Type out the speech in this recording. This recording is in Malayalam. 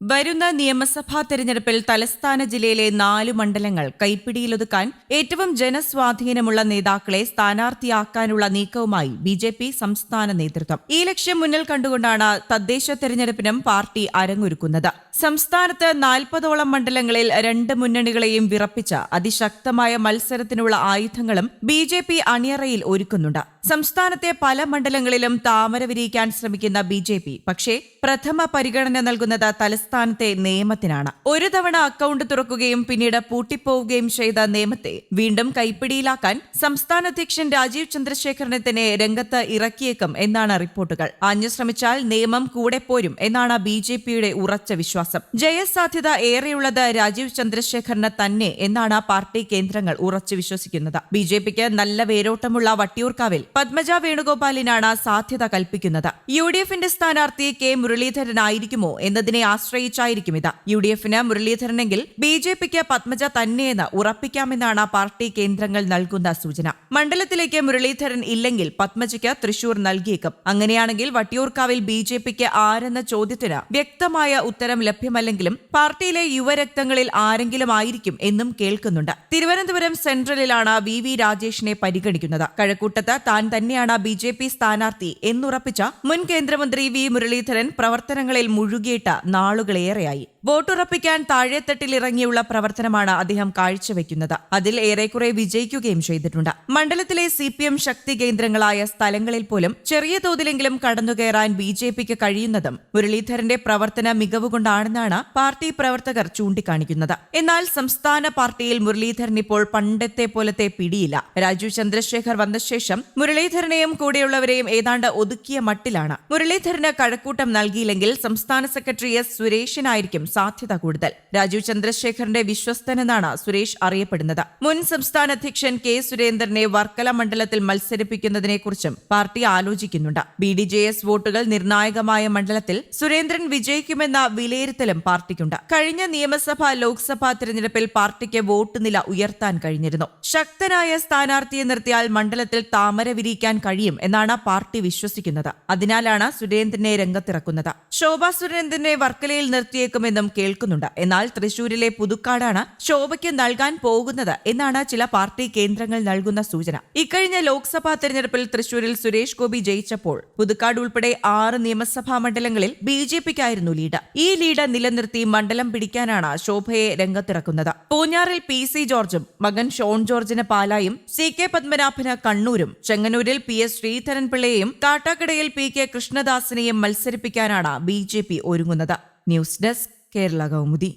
വരുന്ന നിയമസഭാ തെരഞ്ഞെടുപ്പിൽ തലസ്ഥാന ജില്ലയിലെ നാല് മണ്ഡലങ്ങൾ കൈപ്പിടിയിലൊതുക്കാൻ ഏറ്റവും ജനസ്വാധീനമുള്ള നേതാക്കളെ സ്ഥാനാർത്ഥിയാക്കാനുള്ള നീക്കവുമായി ബി ജെ പി സംസ്ഥാന നേതൃത്വം. ഈ ലക്ഷ്യം മുന്നിൽ കണ്ടുകൊണ്ടാണ് തദ്ദേശ തെരഞ്ഞെടുപ്പിനും പാർട്ടി അരങ്ങൊരുക്കുന്നത്. സംസ്ഥാനത്ത് നാൽപ്പതോളം മണ്ഡലങ്ങളിൽ രണ്ട് മുന്നണികളെയും വിറപ്പിച്ച അതിശക്തമായ മത്സരത്തിനുള്ള ആയുധങ്ങളും ബി ജെ പി അണിയറയിൽ ഒരുക്കുന്നുണ്ട്. സംസ്ഥാനത്തെ പല മണ്ഡലങ്ങളിലും താമര വിരിയിക്കാൻ ശ്രമിക്കുന്ന ബി ജെ പി. പക്ഷേ പ്രഥമ പരിഗണന നൽകുന്നത് തലസ്ഥാനത്തെ നിയമത്തിനാണ് ഒരു തവണ അക്കൗണ്ട് തുറക്കുകയും പിന്നീട് പൂട്ടിപ്പോവുകയും ചെയ്ത നിയമത്തെ വീണ്ടും കൈപ്പിടിയിലാക്കാൻ സംസ്ഥാന അധ്യക്ഷൻ രാജീവ് ചന്ദ്രശേഖരനെ തന്നെ രംഗത്ത് ഇറക്കിയേക്കും എന്നാണ് റിപ്പോർട്ടുകൾ. ആഞ്ഞു ശ്രമിച്ചാൽ നിയമം കൂടെ പോരും എന്നാണ് ബി ജെ പിയുടെ ഉറച്ച വിശ്വാസം. ജയസാധ്യത ഏറെയുള്ളത് രാജീവ് ചന്ദ്രശേഖരന് തന്നെ എന്നാണ് പാർട്ടി കേന്ദ്രങ്ങൾ ഉറച്ചു വിശ്വസിക്കുന്നത്. ബി ജെ പിക്ക് നല്ല വേരോട്ടമുള്ള വട്ടിയൂർക്കാവിൽ പത്മജ വേണുഗോപാലിനാണ് സാധ്യത കൽപ്പിക്കുന്നത്. യു ഡി എഫിന്റെ സ്ഥാനാർത്ഥി കെ മുരളീധരനായിരിക്കുമോ എന്നതിനെ ആശ്രയിച്ചായിരിക്കും ഇത്. യു ഡി എഫിന് മുരളീധരനെങ്കിൽ ബി ജെ പിക്ക് പത്മജ തന്നെയെന്ന് ഉറപ്പിക്കാമെന്നാണ് പാർട്ടി കേന്ദ്രങ്ങൾ നൽകുന്ന സൂചന. മണ്ഡലത്തിലേക്ക് മുരളീധരൻ ഇല്ലെങ്കിൽ പത്മജയ്ക്ക് തൃശൂർ നൽകിയേക്കും. അങ്ങനെയാണെങ്കിൽ വട്ടിയൂർക്കാവിൽ ബി ജെ പിക്ക് ആരെന്ന ചോദ്യത്തിന് വ്യക്തമായ ഉത്തരം ലഭ്യമല്ലെങ്കിലും പാർട്ടിയിലെ യുവരക്തങ്ങളിൽ ആരെങ്കിലും ആയിരിക്കും എന്നും കേൾക്കുന്നുണ്ട്. തിരുവനന്തപുരം സെൻട്രലിലാണ് വി വി രാജേഷിനെ പരിഗണിക്കുന്നത്. കഴക്കൂട്ടത്ത് താൻ തന്നെയാണ് ബി ജെ പി സ്ഥാനാർത്ഥി എന്നുറപ്പിച്ച മുൻ കേന്ദ്രമന്ത്രി വി മുരളീധരൻ പ്രവർത്തനങ്ങളിൽ മുഴുകിയിട്ട് നാളുകളേറെയായി. വോട്ടുറപ്പിക്കാൻ താഴെത്തട്ടിലിറങ്ങിയുള്ള പ്രവർത്തനമാണ് അദ്ദേഹം കാഴ്ചവെക്കുന്നത്. അതിൽ ഏറെക്കുറെ വിജയിക്കുകയും ചെയ്തിട്ടുണ്ട്. മണ്ഡലത്തിലെ സി പി എം ശക്തി കേന്ദ്രങ്ങളായ സ്ഥലങ്ങളിൽ പോലും ചെറിയ തോതിലെങ്കിലും കടന്നുകയറാൻ ബി ജെ പിക്ക് കഴിയുന്നതും മുരളീധരന്റെ പ്രവർത്തന മികവുകൊണ്ടാണെന്നാണ് പാർട്ടി പ്രവർത്തകർ ചൂണ്ടിക്കാണിക്കുന്നത്. എന്നാൽ സംസ്ഥാന പാർട്ടിയിൽ മുരളീധരൻ ഇപ്പോൾ പണ്ടത്തെ പോലത്തെ പിടിയില്ല. രാജു ചന്ദ്രശേഖർ വന്ന ശേഷം മുരളീധരനെയും കൂടെയുള്ളവരെയും ഏതാണ്ട് ഒതുക്കിയ മട്ടിലാണ്. മുരളീധരന് കഴക്കൂട്ടം നൽകിയില്ലെങ്കിൽ സംസ്ഥാന സെക്രട്ടറി എസ് സുരേഷിനായിരിക്കും സാധ്യത കൂടുതൽ. രാജീവ് ചന്ദ്രശേഖറിന്റെ വിശ്വസ്തനെന്നാണ് സുരേഷ് അറിയപ്പെടുന്നത്. മുൻ സംസ്ഥാന അധ്യക്ഷൻ കെ സുരേന്ദ്രനെ വർക്കല മണ്ഡലത്തിൽ മത്സരിപ്പിക്കുന്നതിനെക്കുറിച്ചും പാർട്ടി ആലോചിക്കുന്നുണ്ട്. ബി ഡി ജെ എസ് വോട്ടുകൾ നിർണായകമായ മണ്ഡലത്തിൽ സുരേന്ദ്രൻ വിജയിക്കുമെന്ന വിലയിരുത്തലും പാർട്ടിക്കുണ്ട്. കഴിഞ്ഞ നിയമസഭാ ലോക്സഭാ തെരഞ്ഞെടുപ്പിൽ പാർട്ടിക്ക് വോട്ട് നില ഉയർത്താൻ കഴിഞ്ഞിരുന്നു. ശക്തനായ സ്ഥാനാർത്ഥിയെ നിർത്തിയാൽ മണ്ഡലത്തിൽ താമര വിരിയിക്കാൻ കഴിയും എന്നാണ് പാർട്ടി വിശ്വസിക്കുന്നത്. അതിനാലാണ് സുരേന്ദ്രനെ രംഗത്തിറക്കുന്നത്. ശോഭാ സുരേന്ദ്രനെ വർക്കലയിൽ നിർത്തിയേക്കുമെന്നും കേൾക്കുന്നുണ്ട്. എന്നാൽ തൃശൂരിലെ പുതുക്കാടാണ് ശോഭയ്ക്ക് നൽകാൻ പോകുന്നത് എന്നാണ് ചില പാർട്ടി കേന്ദ്രങ്ങൾ നൽകുന്ന സൂചന. ഇക്കഴിഞ്ഞ ലോക്സഭാ തെരഞ്ഞെടുപ്പിൽ തൃശൂരിൽ സുരേഷ് ഗോപി ജയിച്ചപ്പോൾ പുതുക്കാട് ഉൾപ്പെടെ ആറ് നിയമസഭാ മണ്ഡലങ്ങളിൽ ബി ജെ പിക്കായിരുന്നു ലീഡ്. ഈ ലീഡ് നിലനിർത്തി മണ്ഡലം പിടിക്കാനാണ് ശോഭയെ രംഗത്തിറക്കുന്നത്. പൂഞ്ഞാറിൽ പി സി ജോർജും മകൻ ഷോൺ ജോർജിന് പാലായും സി കെ പത്മനാഭന് കണ്ണൂരും ചെങ്ങന്നൂരിൽ പി എസ് ശ്രീധരൻപിള്ളയെയും കാട്ടാക്കടയിൽ പി കെ കൃഷ്ണദാസിനെയും മത്സരിപ്പിക്കാനാണ് ബി ജെ പി ഒരുങ്ങുന്നത്. News desk Kerala Kaumudi